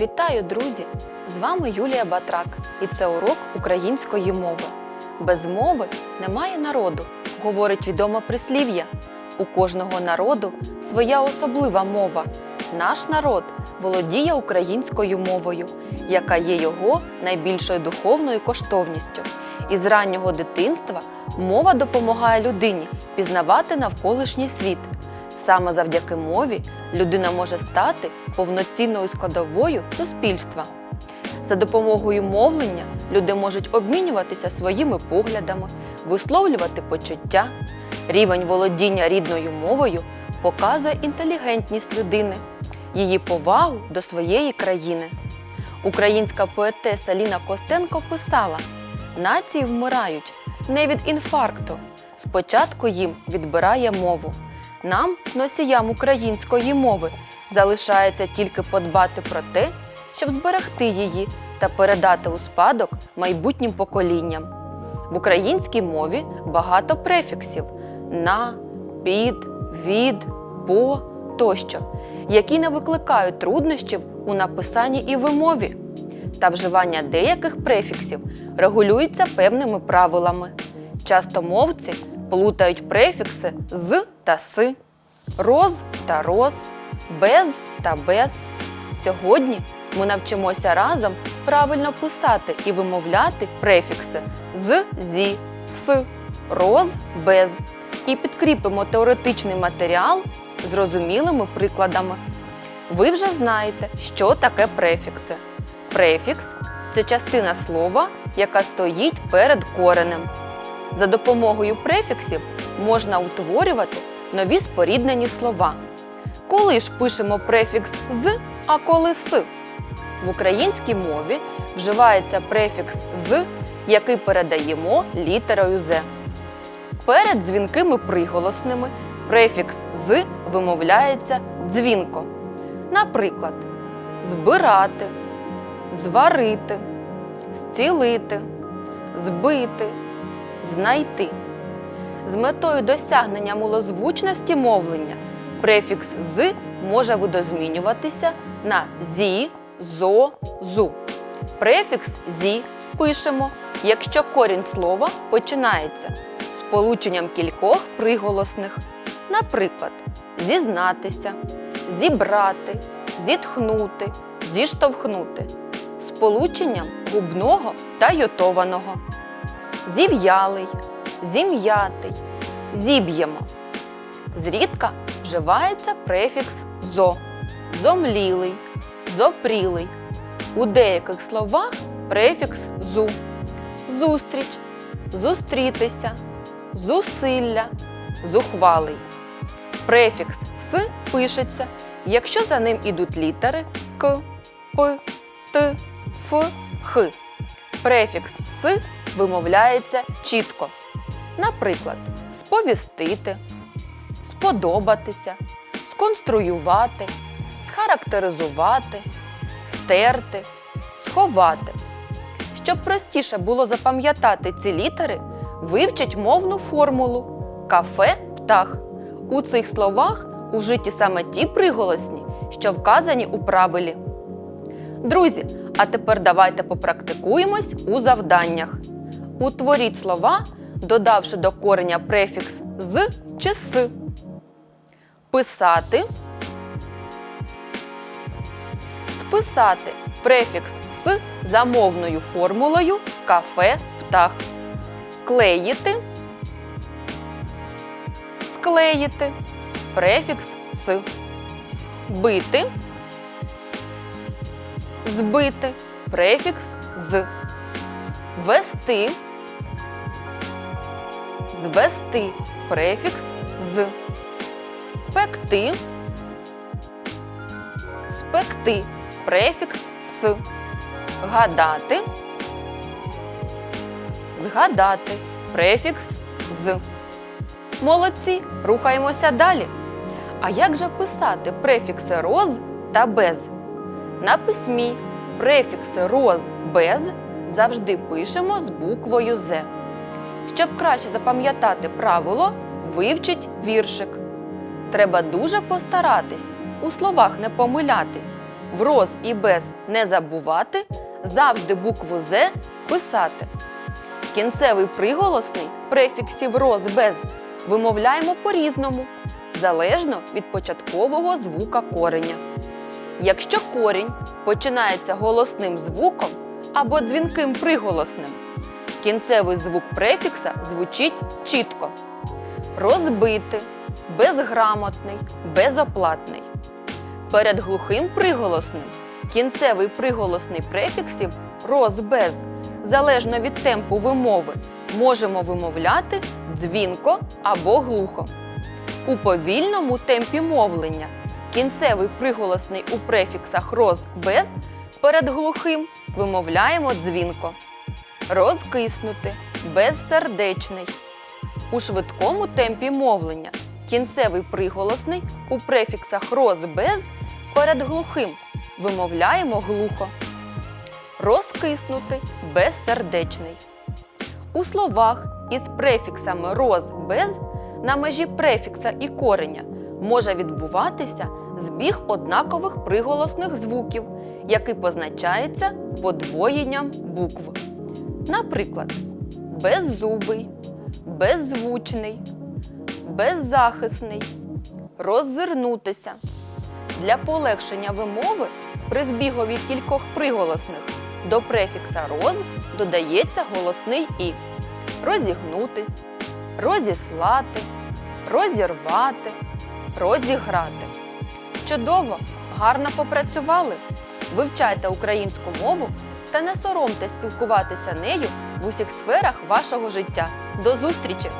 Вітаю, друзі! З вами Юлія Батрак, і це урок української мови. Без мови немає народу, говорить відоме прислів'я. У кожного народу своя особлива мова. Наш народ володіє українською мовою, яка є його найбільшою духовною коштовністю. І з раннього дитинства мова допомагає людині пізнавати навколишній світ. Саме завдяки мові людина може стати повноцінною складовою суспільства. За допомогою мовлення люди можуть обмінюватися своїми поглядами, висловлювати почуття. Рівень володіння рідною мовою показує інтелігентність людини, її повагу до своєї країни. Українська поетеса Ліна Костенко писала: нації вмирають не від інфаркту. Спочатку їм відбирає мову. Нам, носіям української мови, залишається тільки подбати про те, щоб зберегти її та передати у спадок майбутнім поколінням. В українській мові багато префіксів на, під, від, по тощо, які не викликають труднощів у написанні і вимові. Та вживання деяких префіксів регулюється певними правилами. Часто мовці плутають префікси з та с, роз та роз, без та без. Сьогодні ми навчимося разом правильно писати і вимовляти префікси з, зі, с, роз, без і підкріпимо теоретичний матеріал зрозумілими прикладами. Ви вже знаєте, що таке префікси. Префікс це частина слова, яка стоїть перед коренем. За допомогою префіксів можна утворювати нові споріднені слова. Коли ж пишемо префікс з, а коли с? В українській мові вживається префікс з, який передаємо літерою з. Перед дзвінкими приголосними префікс з вимовляється дзвінко. Наприклад, збирати, зварити, зцілити, збити, знайти. З метою досягнення милозвучності мовлення префікс з може видозмінюватися на зі, зо, зу. Префікс зі пишемо, якщо корінь слова починається з полученням кількох приголосних, наприклад, зізнатися, зібрати, зітхнути, зіштовхнути, з полученням губного та йотованого, зів'ялий, зім'ятий, зіб'ємо. Зрідка вживається префікс зо, зомлілий, зопрілий. У деяких словах префікс зу, зустріч, зустрітися, зусилля, зухвалий. Префікс с пишеться, якщо за ним ідуть літери к, п, т, ф, х. Префікс с вимовляється чітко. Наприклад, сповістити, сподобатися, сконструювати, схарактеризувати, стерти, сховати. Щоб простіше було запам'ятати ці літери, вивчіть мовну формулу кафе птах. У цих словах ужиті саме ті приголосні, що вказані у правилі. Друзі, а тепер давайте попрактикуємось у завданнях. Утворіть слова, додавши до кореня префікс з чи с. Писати. Списати префікс з замовною формулою кафе птах. Клеїти. Склеїти префікс с. Бити. Збити префікс з. Вести. Звести префікс з. Пекти. Спекти префікс с. Гадати. Згадати префікс з. Молодці, рухаємося далі. А як же писати префікси роз та без? На письмі префікси роз без завжди пишемо з буквою З. Щоб краще запам'ятати правило, вивчіть віршик. Треба дуже постаратись, у словах не помилятись. в роз і без не забувати, завжди букву З писати. Кінцевий приголосний префіксів роз без вимовляємо по-різному, залежно від початкового звука кореня. Якщо корінь починається голосним звуком або дзвінким приголосним, кінцевий звук префікса звучить чітко. Розбити, безграмотний, безоплатний. Перед глухим приголосним кінцевий приголосний префіксів роз без, залежно від темпу вимови, можемо вимовляти дзвінко або глухо. У повільному темпі мовлення кінцевий приголосний у префіксах роз без перед глухим вимовляємо дзвінко. Розкиснути безсердечний. У швидкому темпі мовлення кінцевий приголосний у префіксах роз без перед глухим вимовляємо глухо. Розкиснути безсердечний. У словах із префіксами роз без на межі префікса і кореня може відбуватися збіг однакових приголосних звуків, який позначається подвоєнням букв. Наприклад, беззубий, беззвучний, беззахисний, роззирнутися. Для полегшення вимови при збігові кількох приголосних до префікса роз додається голосний і розігнутись, розіслати, розірвати, розіграти. Чудово, гарно попрацювали. Вивчайте українську мову та не соромте спілкуватися нею в усіх сферах вашого життя. До зустрічі!